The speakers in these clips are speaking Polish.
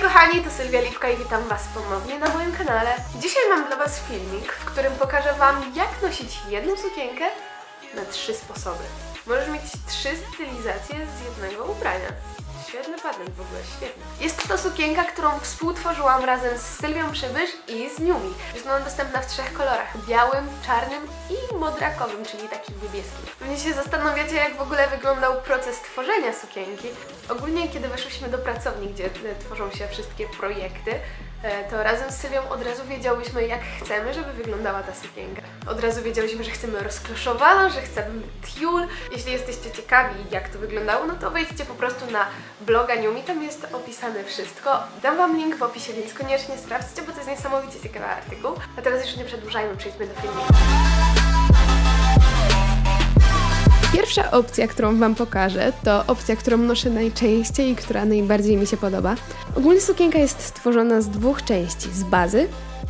kochani, to Sylwia Lipka i witam Was ponownie na moim kanale. Dzisiaj mam dla Was filmik, w którym pokażę Wam jak nosić jedną sukienkę na trzy sposoby. Możesz mieć trzy stylizacje z jednego ubrania. Świetny patent w ogóle, świetny. Jest to sukienka, którą współtworzyłam razem z Sylwią Przybysz i z Niumi. Jest ona dostępna w trzech kolorach. Białym, czarnym i modrakowym, czyli takim niebieskim. Pewnie się zastanawiacie, jak w ogóle wyglądał proces tworzenia sukienki. Ogólnie, kiedy weszłyśmy do pracowni, gdzie e, tworzą się wszystkie projekty, to razem z Sylwią od razu wiedziałyśmy, jak chcemy, żeby wyglądała ta sukienka. Od razu wiedziałyśmy, że chcemy rozkloszowaną, że chcemy tiul. Jeśli jesteście ciekawi, jak to wyglądało, no to wejdźcie po prostu na bloga Niumi, tam jest opisane wszystko. Dam Wam link w opisie, więc koniecznie sprawdźcie, bo to jest niesamowicie ciekawy artykuł. A teraz już nie przedłużajmy, przejdźmy do filmu. Pierwsza opcja, którą Wam pokażę, to opcja, którą noszę najczęściej i która najbardziej mi się podoba. Ogólnie sukienka jest stworzona z dwóch części, z bazy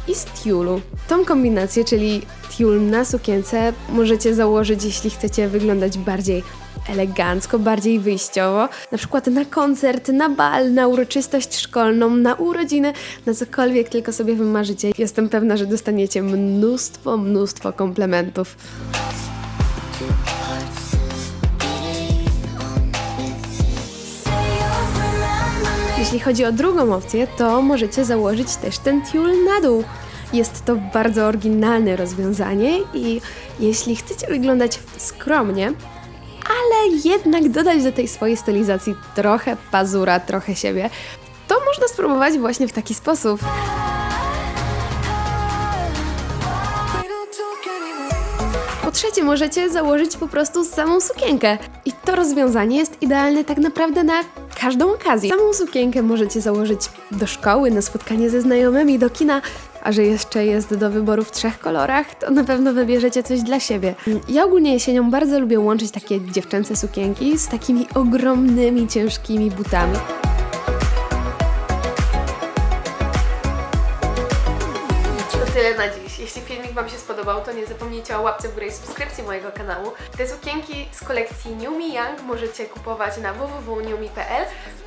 i z tiulu. Tą kombinację, czyli tiul na sukience, możecie założyć, jeśli chcecie wyglądać bardziej elegancko, bardziej wyjściowo, na przykład na koncert, na bal, na uroczystość szkolną, na urodziny, na cokolwiek tylko sobie wymarzycie. Jestem pewna, że dostaniecie mnóstwo, mnóstwo komplementów. Jeśli chodzi o drugą opcję, to możecie założyć też ten tiul na dół. Jest to bardzo oryginalne rozwiązanie i jeśli chcecie wyglądać skromnie, ale jednak dodać do tej swojej stylizacji trochę pazura, trochę siebie, to można spróbować właśnie w taki sposób. Po trzecie, możecie założyć po prostu samą sukienkę. I to rozwiązanie jest idealne tak naprawdę na każdą okazję. Samą sukienkę możecie założyć do szkoły, na spotkanie ze znajomymi, do kina, a że jeszcze jest do wyboru w trzech kolorach, to na pewno wybierzecie coś dla siebie. Ja ogólnie jesienią bardzo lubię łączyć takie dziewczęce sukienki z takimi ogromnymi, ciężkimi butami. Tyle na dziś. Jeśli filmik Wam się spodobał, to nie zapomnijcie o łapce w górę i subskrypcji mojego kanału. Te sukienki z kolekcji New Me Young możecie kupować na www.newme.pl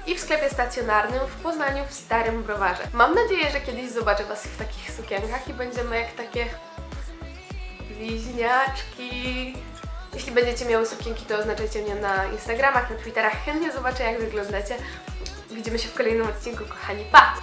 i w sklepie stacjonarnym w Poznaniu w Starym Browarze. Mam nadzieję, że kiedyś zobaczę Was w takich sukienkach i będziemy jak takie bliźniaczki. Jeśli będziecie miały sukienki, to oznaczajcie mnie na Instagramach, na Twitterach. Chętnie zobaczę, jak wyglądacie. Widzimy się w kolejnym odcinku, kochani. Pa!